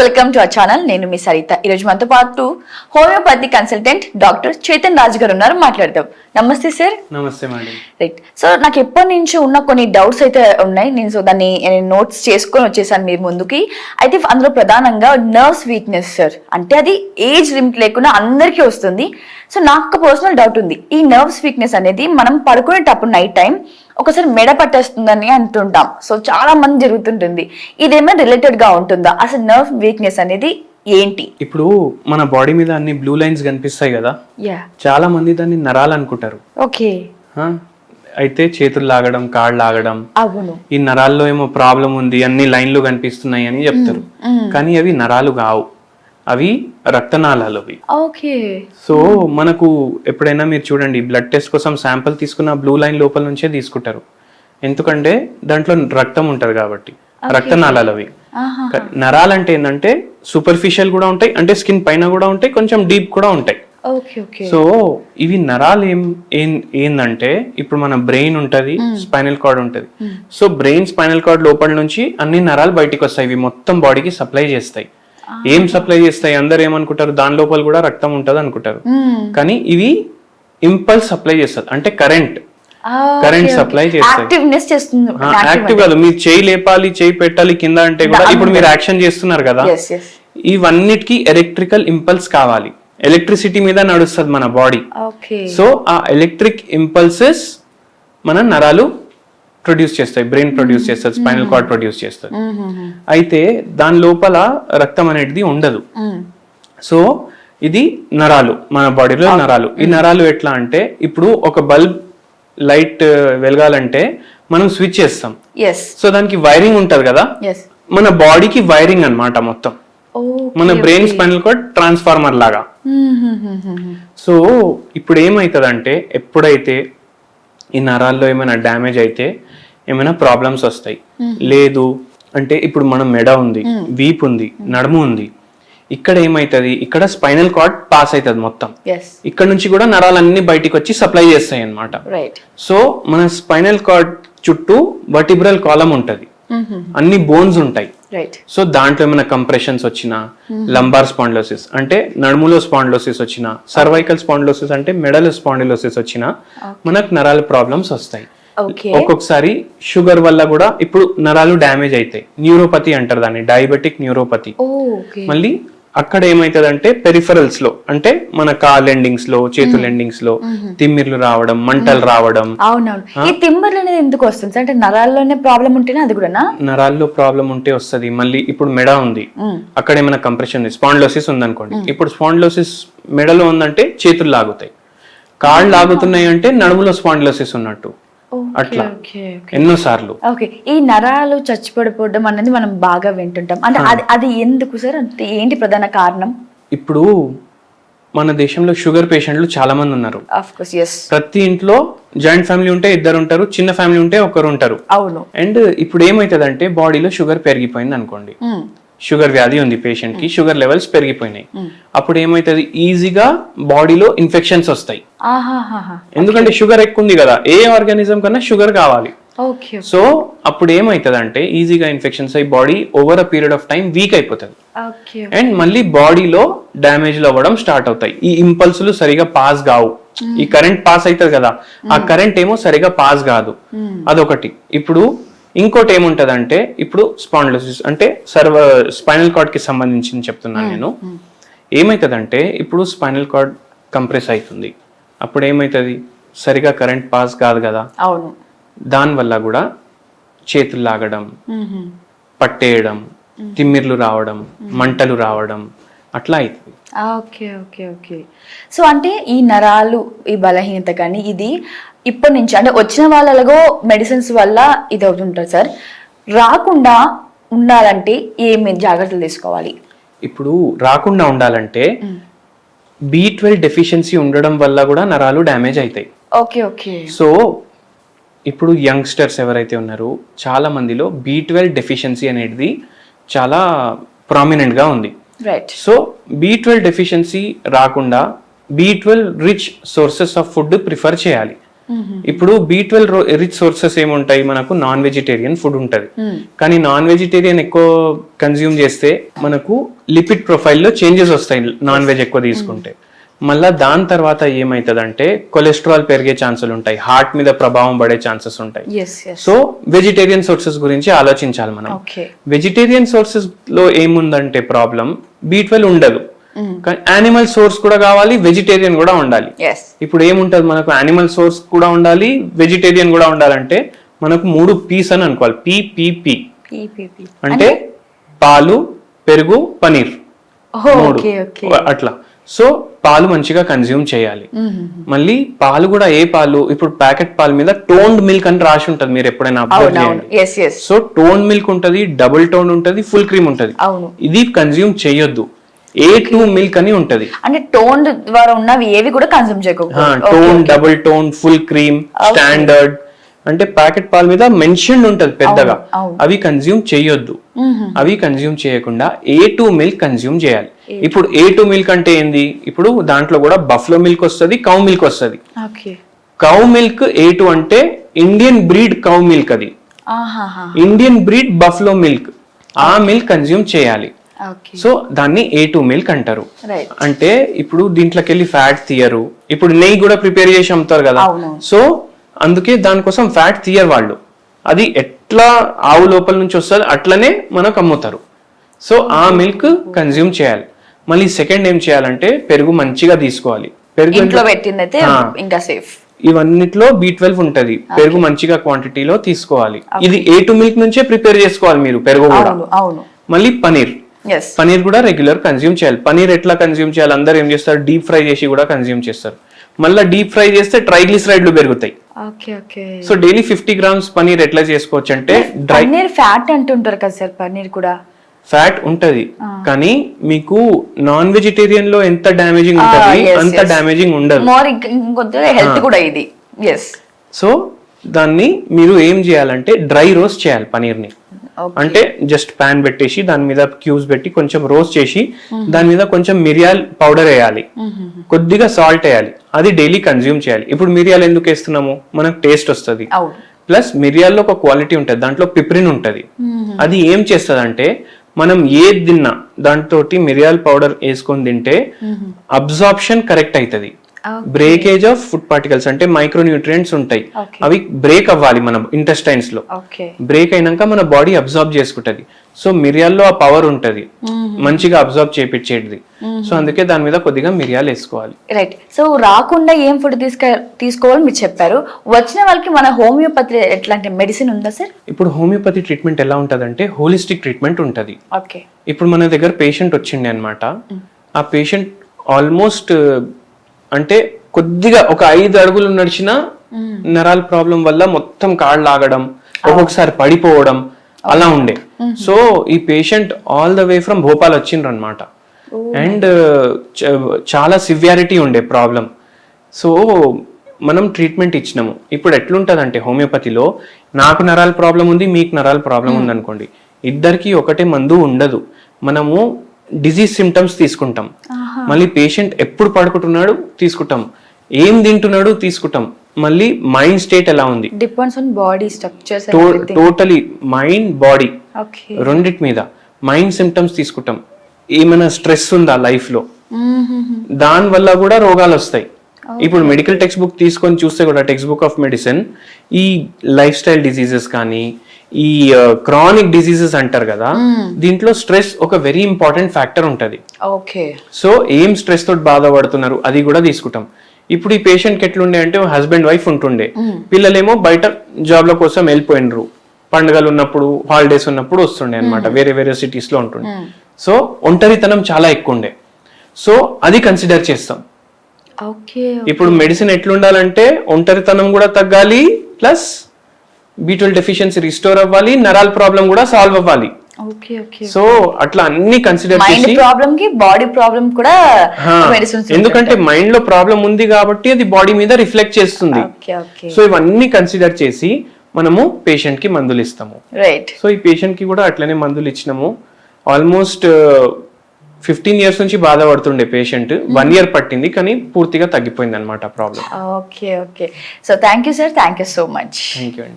Welcome to our channel. నేను మీ సరిత. ఈరోజు మనతో పాటు homeopathy consultant doctor Chetan Raju గారు ఉన్నారు. మాట్లాడదాం. నమస్తే సార్ నమస్తే మేడం. రైట్ సో నాకు ఎప్పటి నుంచి ఉన్న కొన్ని డౌట్స్ అయితే ఉన్నాయి. నేను సో దాన్ని నోట్స్ చేసుకొని వచ్చేసాను మీ ముందుకి. అయితే అందులో ప్రధానంగా నర్వ్స్ వీక్నెస్ సార్ అంటే అది ఏజ్ లిమిట్ లేకుండా అందరికీ వస్తుంది. సో నాకు పర్సనల్ డౌట్ ఉంది. ఈ నర్వ్స్ వీక్నెస్ అనేది మనం పడుకునేటప్పుడు నైట్ టైం ఒకసారి మెడ పట్టేస్తుందని అంటుంటాం. సో చాలా మంది జరుగుతుంటుంది. ఇదేమైనా రిలేటెడ్గా ఉంటుందా? అసలు నర్వ్ వీక్నెస్ అనేది ఏంటి? ఇప్పుడు మన బాడీ మీద అన్ని బ్లూ లైన్స్ కనిపిస్తాయి కదా? చాలా మంది దాన్ని నరాలు అనుకుంటారు ఓకే? అయితే చేతులు లాగడం కాళ్ళు లాగడం అవును. ఈ నరాల్లో ఏమో ప్రాబ్లం ఉంది అన్ని లైన్లు కనిపిస్తున్నాయి అని చెప్తారు. కానీ అవి నరాలు కావు. అవి రక్తనాళాలు అవి ఓకే. సో మనకు ఎప్పుడైనా మీరు చూడండి బ్లడ్ టెస్ట్ కోసం శాంపిల్ తీసుకున్న బ్లూ లైన్ లోపల నుంచే తీసుకుంటారు. ఎందుకంటే దాంట్లో రక్తం ఉంటది కాబట్టి రక్తనాళాలు అవి ఆహా క- నరాలు అంటే ఏంటంటే సూపర్ఫిషియల్ కూడా ఉంటాయి అంటే స్కిన్ పైన కూడా ఉంటాయి కొంచెం డీప్ కూడా ఉంటాయి. సో ఇవి నరాలు ఏం ఏం ఏందంటే ఇప్పుడు మన బ్రెయిన్ ఉంటది స్పైనల్ కార్డ్ ఉంటది. సో బ్రెయిన్ స్పైనల్ కార్డ్ లోపల నుంచి అన్ని నరాలు బయటికి వస్తాయి ఇవి మొత్తం బాడీకి సప్లై చేస్తాయి. ఏం సప్లై చేస్తాయి? అందరు ఏమనుకుంటారు? దాని లోపల కూడా రక్తం ఉంటది అనుకుంటారు. కానీ ఇవి ఇంపల్స్ సప్లై చేస్తుంది. అంటే కరెంట్. కరెంట్ సప్లై చేస్తుంది. యాక్టివ్ కాదు. మీరు చేయి లేపాలి చేయి పెట్టాలి కింద అంటే కూడా ఇప్పుడు మీరు యాక్షన్ చేస్తున్నారు కదా. ఇవన్నిటికీ ఎలక్ట్రికల్ ఇంపల్స్ కావాలి. ఎలక్ట్రిసిటీ మీద నడుస్తుంది మన బాడీ. సో ఆ ఎలక్ట్రిక్ ఇంపల్సెస్ మన నరాలు ప్రొడ్యూస్ చేస్తాయి బ్రెయిన్ ప్రొడ్యూస్ చేస్తుంది స్పైనల్ కార్డ్ ప్రొడ్యూస్ చేస్తుంది. అయితే దాని లోపల రక్తం అనేది ఉండదు. సో ఇది నరాలు మన బాడీలో నరాలు. ఈ నరాలు ఎట్లా అంటే ఇప్పుడు ఒక బల్బ్ లైట్ వెలగాలంటే మనం స్విచ్ చేస్తాం. సో దానికి వైరింగ్ ఉంటది కదా? మన బాడీకి వైరింగ్ అన్నమాట మొత్తం. మన బ్రెయిన్ స్పైనల్ కార్డ్ ట్రాన్స్ఫార్మర్ లాగా. సో ఇప్పుడు ఏమవుతుందంటే ఎప్పుడైతే ఈ నరాల్లో ఏమైనా డ్యామేజ్ అయితే ఏమైనా ప్రాబ్లమ్స్ వస్తాయి. లేదు. అంటే ఇప్పుడు మన మెడ ఉంది వీప్ ఉంది నడుము ఉంది. ఇక్కడ ఏమైతుంది? ఇక్కడ స్పైనల్ కార్డ్ పాస్ అవుతుంది మొత్తం. ఇక్కడ నుంచి కూడా నరాలన్నీ బయటికి వచ్చి సప్లై చేస్తాయి అన్నమాట రైట్ సో మన స్పైనల్ కార్డ్ చుట్టూ వర్టిబ్రల్ కాలం ఉంటది. అన్ని బోన్స్ ఉంటాయి. సో దాంట్లో ఏమైనా కంప్రెషన్స్ వచ్చినా లంబార్ స్పాండ్లోసిస్ అంటే నడుములో స్పాండ్లోసిస్ వచ్చినా సర్వైకల్ స్పాండ్లోసిస్ అంటే మెడల్ స్పాండిలోసిస్ వచ్చినా మనకు నరాల ప్రాబ్లమ్స్ వస్తాయి. ఒక్కొక్కసారి షుగర్ వల్ల కూడా ఇప్పుడు నరాలు డ్యామేజ్ అవుతాయి. న్యూరోపతి అంటారు దాన్ని డయాబెటిక్ న్యూరోపతి ఓకే మళ్ళీ అక్కడ ఏమైతుందంటే పెరిఫరల్స్లో అంటే మన కాల్ ఎండింగ్స్లో చేతుల ఎండింగ్స్లో తిమ్మిర్లు రావడం మంటలు రావడం. అవునవును. ఈ తిమ్మర్లు అనేది ఎందుకు వస్తుంది? అంటే నరాల్లోనే ప్రాబ్లం ఉంటేనే అది కూడానా? నరాల్లో ప్రాబ్లం ఉంటే వస్తది. మళ్ళీ ఇప్పుడు మెడ ఉంది. అక్కడ ఏమైనా కంప్రెషన్ ఉంది. స్పాండ్లోసిస్ ఉందనుకోండి. ఇప్పుడు స్పాండ్లోసిస్ మెడలో ఉందంటే చేతులు లాగుతాయి. కాళ్ళు లాగుతున్నాయి అంటే నడుములో స్పాండ్లోసిస్ ఉన్నట్టు. అట్లా. ఓకే ఎన్నో సార్లు ఓకే ఈ నరాలు చచ్చిపడిపోవడం అనేది మనం బాగా వింటుంటాం. అంటే అది అది ఎందుకు సార్? అంటే ఏంటి ప్రధాన కారణం? ఇప్పుడు మన దేశంలో షుగర్ పేషెంట్లు చాలా మంది ఉన్నారు ప్రతి ఇంట్లో జాయింట్ ఫ్యామిలీ ఉంటే ఇద్దరు ఉంటారు చిన్న ఫ్యామిలీ ఉంటే ఒకరు ఉంటారు. అవును. అండ్ ఇప్పుడు ఏమవుతుందంటే బాడీలో షుగర్ పెరిగిపోయింది అనుకోండి. షుగర్ వ్యాధి ఉంది పేషెంట్కి షుగర్ లెవెల్స్ పెరిగిపోయినాయి. అప్పుడు ఏమైతుంది ఈజీగా బాడీలో ఇన్ఫెక్షన్స్ వస్తాయి. ఎందుకంటే షుగర్ ఎక్కువ ఉంది కదా ఏ ఆర్గానిజం కన్నా షుగర్ కావాలి. ఓకే సో అప్పుడు ఏమవుతుంది అంటే ఈజీగా ఇన్ఫెక్షన్స్ అయ్యి body over a period of time weak అయిపోతుంది. అండ్ మళ్ళీ బాడీలో డ్యామేజ్లు అవ్వడం స్టార్ట్ అవుతాయి. ఈ ఇంపల్సులు సరిగా పాస్ కావు. ఈ కరెంట్ పాస్ అవుతుంది కదా ఆ కరెంట్ ఏమో సరిగా పాస్ కాదు. అదొకటి. ఇప్పుడు ఇంకోటి ఏముంటదంటే ఇప్పుడు స్పాండ్లోసిస్ అంటే సర్వ స్పైనల్ కార్డ్కి సంబంధించింది చెప్తున్నాను నేను. ఏమవుతుందంటే ఇప్పుడు స్పైనల్ కార్డ్ కంప్రెస్ అవుతుంది అప్పుడు ఏమవుతుంది సరిగా కరెంట్ పాస్ కాదు కదా. అవును. దానివల్ల కూడా చేతులు లాగడం. పట్టేయడం తిమ్మిర్లు రావడం మంటలు రావడం అట్లా అవుతుంది ఓకే ఓకే ఓకే. సో అంటే ఈ నరాలు ఈ బలహీనత కానీ ఇది ఇప్పటి నుంచి అంటే వచ్చిన వాళ్ళలో మెడిసిన్స్ వల్ల ఇది అవుతుంటుంది సార్. రాకుండా ఉండాలంటే ఏమి జాగ్రత్తలు తీసుకోవాలి? ఇప్పుడు రాకుండా ఉండాలంటే బి ట్వెల్వ్ డెఫిషియన్సీ ఉండడం వల్ల కూడా నరాలు డ్యామేజ్ అవుతాయి ఓకే ఓకే. సో ఇప్పుడు యంగ్స్టర్స్ ఎవరైతే ఉన్నారో చాలా మందిలో బి ట్వెల్వ్ డెఫిషియన్సీ అనేది చాలా ప్రామినెంట్గా ఉంది. Right so B twelve deficiency రాకుండా B twelve rich sources of food prefer చేయాలి. ఇప్పుడు బి ట్వెల్వ్ రిచ్ సోర్సెస్ ఏముంటాయి? మనకు నాన్ వెజిటేరియన్ ఫుడ్ ఉంటది కానీ నాన్ వెజిటేరియన్ ఎక్కువ కన్జ్యూమ్ చేస్తే మనకు లిపిడ్ ప్రొఫైల్లో చేంజెస్ వస్తాయి నాన్ వెజ్ ఎక్కువ తీసుకుంటే. మళ్ళా దాని తర్వాత ఏమవుతుందంటే కొలెస్ట్రాల్ పెరిగే ఛాన్సులు ఉంటాయి. హార్ట్ మీద ప్రభావం పడే ఛాన్సెస్ ఉంటాయి. సో వెజిటేరియన్ సోర్సెస్ గురించి ఆలోచించాలి మనం. వెజిటేరియన్ సోర్సెస్లో ఏముందంటే ప్రాబ్లం బి ట్వెల్వ్ ఉండదు. కానీ యానిమల్ సోర్స్ కూడా కావాలి వెజిటేరియన్ కూడా ఉండాలి. ఇప్పుడు ఏముంటది? మనకు యానిమల్ సోర్స్ కూడా ఉండాలి వెజిటేరియన్ కూడా ఉండాలంటే మనకు మూడు పీస్ అని అనుకోవాలి. పిపిపి అంటే పాలు పెరుగు పనీర్. మూడు. అట్లా. సో పాలు మంచిగా కన్జ్యూమ్ చేయాలి. మళ్ళీ పాలు కూడా ఏ పాలు? ఇప్పుడు ప్యాకెట్ పాలు మీద టోన్డ్ మిల్క్ అని రాసి ఉంటది మీరు ఎప్పుడైనా అబ్జర్వ్ చేయండి. సో టోన్ మిల్క్ ఉంటది డబుల్ టోన్ ఉంటది ఫుల్ క్రీమ్ ఉంటది. ఇది కన్జ్యూమ్ చేయొద్దు. ఏ టూ మిల్క్ అని ఉంటది. అంటే టోన్ ద్వారా ఉన్నవి ఏవి కూడా కన్సూమ్ చేయకూడదు. Tone double tone full cream standard అంటే ప్యాకెట్ పాల మీద మెన్షన్ ఉంటది పెద్దగా. అవి కన్జ్యూమ్ చేయొద్దు. అవి కన్జ్యూమ్ చేయకుండా ఏ టూ మిల్క్ కన్జ్యూమ్ చేయాలి. ఇప్పుడు ఏ టూ మిల్క్ అంటే ఏంది? ఇప్పుడు దాంట్లో కూడా బఫ్లో మిల్క్ వస్తుంది కౌ మిల్క్ వస్తుంది. కౌ మిల్క్ ఏ టూ అంటే ఇండియన్ బ్రీడ్ కౌ మిల్క్ అది. ఇండియన్ బ్రీడ్ బఫ్లో మిల్క్ ఆ మిల్క్ కన్జ్యూమ్ చేయాలి. సో దాన్ని ఏ టూ మిల్క్ అంటారు. అంటే ఇప్పుడు దీంట్లోకి వెళ్ళి ఫ్యాట్ తీయరు. ఇప్పుడు నెయ్యి కూడా ప్రిపేర్ చేసి అమ్ముతారు కదా. సో అందుకే దానికోసం ఫ్యాట్ తీయరు వాళ్ళు. అది ఎట్లా ఆవు లోపల నుంచి వస్తుంది అట్లనే మనకు అమ్ముతారు. సో ఆ మిల్క్ కన్జ్యూమ్ చేయాలి. మళ్ళీ సెకండ్ ఏం చేయాలంటే పెరుగు మంచిగా తీసుకోవాలి. పెరుగు ఇంట్లో పెట్టిందైతే. ఇంకా సేఫ్ ఇవన్నిట్లో బి ట్వెల్వ్ ఉంటది. పెరుగు మంచిగా క్వాంటిటీలో తీసుకోవాలి. ఇది ఏ టు మిల్క్ నుంచే ప్రిపేర్ చేసుకోవాలి మీరు పెరుగు కూడా. అవును అవును. మళ్ళీ పనీర్. పనీర్ కూడా రెగ్యులర్ కన్జ్యూమ్ చేయాలి. పనీర్ ఎట్లా కన్జ్యూమ్ చేయాలి? అందరు ఏం చేస్తారు? డీప్ ఫ్రై చేసి కూడా కన్జ్యూమ్ చేస్తారు. మళ్ళీ డీప్ ఫ్రై చేస్తే ట్రైగ్లిసరైడ్లు పెరుగుతాయి. Okay okay so daily fifty grams paneer ఎట్లా చేసుకోవచ్చు అంటే డ్రై ఫ్యాట్ అంటుంటారు కదా సార్ పన్నీర్ కూడా. ఫ్యాట్ ఉంటది. కానీ మీకు నాన్ వెజిటేరియన్లో ఎంత డామేజింగ్ ఉంటది? అంత. డామేజింగ్ ఉండదు. హెల్త్ కూడా ఇది. సో దాన్ని మీరు ఏం చేయాలంటే డ్రై రోస్ట్ చేయాలి పనీర్ని. ఓకే. అంటే జస్ట్ పాన్ పెట్టేసి దాని మీద క్యూబ్స్ పెట్టి కొంచెం రోస్ట్ చేసి దాని మీద కొంచెం మిరియాల్ పౌడర్ వేయాలి. కొద్దిగా సాల్ట్ వేయాలి. అది డైలీ కన్జ్యూమ్ చేయాలి. ఇప్పుడు మిరియాలు ఎందుకు వేస్తున్నాము? మనకు టేస్ట్ వస్తుంది. ప్లస్ మిరియాల్లో ఒక క్వాలిటీ ఉంటుంది. దాంట్లో పిప్రిన్ ఉంటుంది. అది ఏం చేస్తుంది అంటే మనం ఏది తిన్నా దాంతో మిరియాల పౌడర్ వేసుకొని తింటే అబ్జార్ప్షన్ కరెక్ట్ అవుతుంది బ్రేకేజ్ ఆఫ్ ఫుడ్ పార్టికల్స్ అంటే మైక్రో న్యూట్రియంట్స్ ఉంటాయి. అవి బ్రేక్ అవ్వాలి మనం ఇంటెస్టైన్స్లో బ్రేక్ అయినాక మన బాడీ అబ్జార్బ్ చేసుకుంటది. సో మిరియాల్లో ఆ పవర్ ఉంటది. మంచిగా అబ్జార్బ్ చేపించేది సో అందుకే దాని మీద కొద్దిగా మిరియాలు వేసుకోవాలి. రైట్ సో రాకుండా ఏం ఫుడ్ తీసుక తీసుకోవాలని మీరు చెప్పారు. వచ్చిన వాళ్ళకి మన హోమియోపతి ఎట్లాంటి మెడిసిన్ ఉందా సార్ ఇప్పుడు హోమియోపతి ట్రీట్మెంట్ ఎలా ఉంటదంటే హోలిస్టిక్ ట్రీట్మెంట్ ఉంటది. ఓకే ఇప్పుడు మన దగ్గర పేషెంట్ వచ్చిండే అనమాట ఆ పేషెంట్ ఆల్మోస్ట్ అంటే కొద్దిగా ఒక ఐదు అడుగులు నడిచిన నరాల ప్రాబ్లం వల్ల మొత్తం కాళ్ళు లాగడం ఒక్కొక్కసారి పడిపోవడం అలా ఉండే. సో ఈ patient all the way from Bhopal వచ్చిండ్రు అనమాట అండ్ చాలా సివియారిటీ ఉండే ప్రాబ్లం సో మనం ట్రీట్మెంట్ ఇచ్చినాము. ఇప్పుడు ఎట్లుంటదంటే హోమియోపతిలో నాకు నరాల ప్రాబ్లం ఉంది మీకు నరాల ప్రాబ్లం ఉంది అనుకోండి ఇద్దరికి ఒకటే మందు ఉండదు. మనము డిజీజ్ సిమ్టమ్స్ తీసుకుంటాం. మళ్ళీ పేషెంట్ ఎప్పుడు పడుకుంటున్నాడు తీసుకుంటాం. ఏం తింటున్నాడు తీసుకుంటాం. మళ్ళీ మైండ్ స్టేట్ ఎలా ఉంది? Depends on body structures totally mind body రెండిటి మీద మైండ్ సిమ్టమ్స్ తీసుకుంటాం. ఏమైనా స్ట్రెస్ ఉందా లైఫ్లో? దాని వల్ల కూడా రోగాలు వస్తాయి. ఇప్పుడు మెడికల్ టెక్స్ట్ బుక్ తీసుకొని చూస్తే కూడా టెక్స్ట్ బుక్ ఆఫ్ మెడిసిన్ ఈ లైఫ్ స్టైల్ డిసీజెస్ కానీ ఈ క్రానిక్ డిసీజెస్ అంటారు కదా దీంట్లో స్ట్రెస్ ఒక వెరీ ఇంపార్టెంట్ ఫ్యాక్టర్ ఉంటది. ఓకే సో ఏం స్ట్రెస్ తోటి బాధపడుతున్నారు అది కూడా తీసుకుంటాం. ఇప్పుడు ఈ పేషెంట్ ఎట్లుండే అంటే హస్బెండ్ వైఫ్ ఉంటుండే. పిల్లలేమో బయట జాబ్ల కోసం వెళ్ళిపోయినరు. పండుగలు ఉన్నప్పుడు హాలిడేస్ ఉన్నప్పుడు వస్తుండే అన్నమాట. వేరే వేరే సిటీస్లో ఉంటుండే. సో ఒంటరితనం చాలా ఎక్కువ ఉండే సో అది కన్సిడర్ చేస్తాం. ఇప్పుడు మెడిసిన్ ఎట్లుండాలంటే ఒంటరితనం కూడా తగ్గాలి ప్లస్ బీట్వెల్ డెఫిషియన్సీ రిస్టోర్ అవ్వాలి నరాల ప్రాబ్లం కూడా సాల్వ్ అవ్వాలి. సో అట్లా అన్ని కన్సిడర్ మైండ్ చేసి ప్రాబ్లం కి బాడీ ప్రాబ్లం కూడా మెడిసిన్స్ ఎందుకంటే మైండ్లో ప్రాబ్లం ఉంది కాబట్టి అది బాడీ మీద రిఫ్లెక్ట్ చేస్తుంది. సో ఇవన్నీ కన్సిడర్ చేసి మనము పేషెంట్కి మందులు ఇస్తాము. రైట్ సో ఈ పేషెంట్కి కూడా అట్లనే మందులు ఇచ్చినాము. ఆల్మోస్ట్ ఫిఫ్టీన్ ఇయర్స్ నుంచి బాధపడుతుండే పేషెంట్ వన్ ఇయర్ పట్టింది కానీ పూర్తిగా తగ్గిపోయింది అనమాట problem okay okay. So thank you sir thank you so much thank you అండి.